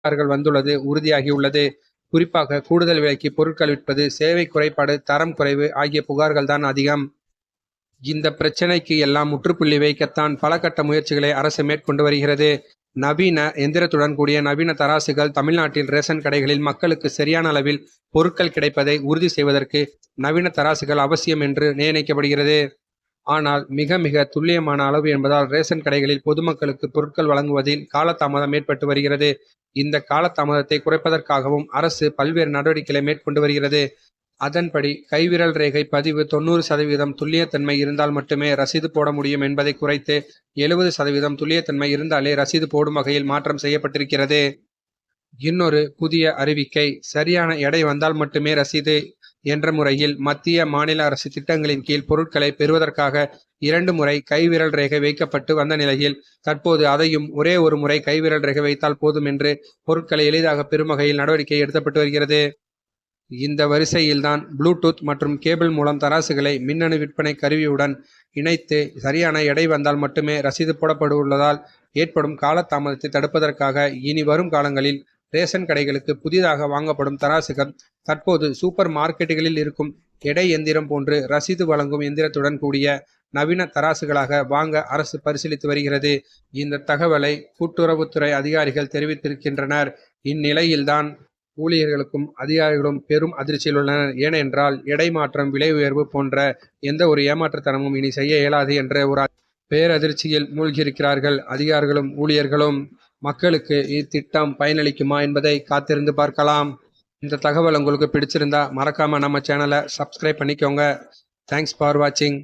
புகார்கள் வந்துள்ளது உறுதியாகியுள்ளது. குறிப்பாக கூடுதல் விலைக்கு பொருட்கள் விற்பது சேவை குறைபாடு தரம் குறைவு ஆகிய புகார்கள் தான் அதிகம். இந்த பிரச்சனைக்கு எல்லாம் முற்றுப்புள்ளி வைக்கத்தான் பல கட்ட முயற்சிகளை அரசு மேற்கொண்டு வருகிறது. நவீன எந்திரத்துடன் கூடிய நவீன தராசுகள் தமிழ்நாட்டில் ரேஷன் கடைகளில் மக்களுக்கு சரியான அளவில் பொருட்கள் கிடைப்பதை உறுதி செய்வதற்கு நவீன தராசுகள் அவசியம் என்று நிர்ணயிக்கப்படுகிறது ஆனால் மிக மிக துல்லியமான அளவு என்பதால் ரேஷன் கடைகளில் பொதுமக்களுக்கு பொருட்கள் வழங்குவதில் காலதாமதம் ஏற்பட்டு வருகிறது. இந்த காலதாமதத்தை குறைப்பதற்காகவும் அரசு பல்வேறு நடவடிக்கைகளை மேற்கொண்டு வருகிறது. அதன்படி கைவிரல் ரேகை பதிவு தொண்ணூறு சதவீதம் துல்லியத்தன்மை இருந்தால் மட்டுமே ரசீது போட முடியும் என்பதை குறைத்து எழுபது சதவீதம் துல்லியத்தன்மை இருந்தாலே ரசீது போடும் வகையில் மாற்றம் செய்யப்பட்டிருக்கிறது. இன்னொரு புதிய அறிவிக்கை சரியான எடை வந்தால் மட்டுமே ரசீது என்ற முறையில் மத்திய மாநில அரசு திட்டங்களின் கீழ் பொருட்களை பெறுவதற்காக இரண்டு முறை கைவிரல் ரேகை வைக்கப்பட்டு வந்த நிலையில் தற்போது அதையும் ஒரே ஒரு முறை கைவிரல் ரேகை வைத்தால் போதும் என்று பொருட்களை எளிதாக பெறும் வகையில் நடவடிக்கை எடுக்கப்பட்டு வருகிறது. இந்த வரிசையில்தான் ப்ளூடூத் மற்றும் கேபிள் மூலம் தராசுகளை மின்னணு விற்பனை கருவியுடன் இணைத்து சரியான எடை வந்தால் மட்டுமே ரசீது போடப்படுவதால் ஏற்படும் காலதாமதத்தை தடுப்பதற்காக இனி வரும் காலங்களில் ரேஷன் கடைகளுக்கு புதிதாக வாங்கப்படும் தராசுகள் தற்போது சூப்பர் மார்க்கெட்டுகளில் இருக்கும் எடை எந்திரம் போன்று ரசீது வழங்கும் எந்திரத்துடன் கூடிய நவீன தராசுகளாக வாங்க அரசு பரிசீலித்து வருகிறது. இந்த தகவலை கூட்டுறவுத்துறை அதிகாரிகள் தெரிவித்திருக்கின்றனர். இந்நிலையில்தான் ஊழியர்களுக்கும் அதிகாரிகளும் பெரும் அதிர்ச்சியில் உள்ளனர். ஏனென்றால் எடை மாற்றம் விலை உயர்வு போன்ற எந்த ஒரு ஏமாற்றுத்தனமும் இனி செய்ய இயலாது என்ற ஒரு பேரதிர்ச்சியில் மூழ்கியிருக்கிறார்கள். அதிகாரிகளும் ஊழியர்களும் மக்களுக்கு இத்திட்டம் பயனளிக்குமா என்பதை காத்திருந்து பார்க்கலாம். இந்த தகவல் உங்களுக்கு பிடிச்சிருந்தா மறக்காம நம்ம சேனலை சப்ஸ்கிரைப் பண்ணிக்கோங்க. தேங்க்ஸ் ஃபார் வாட்சிங்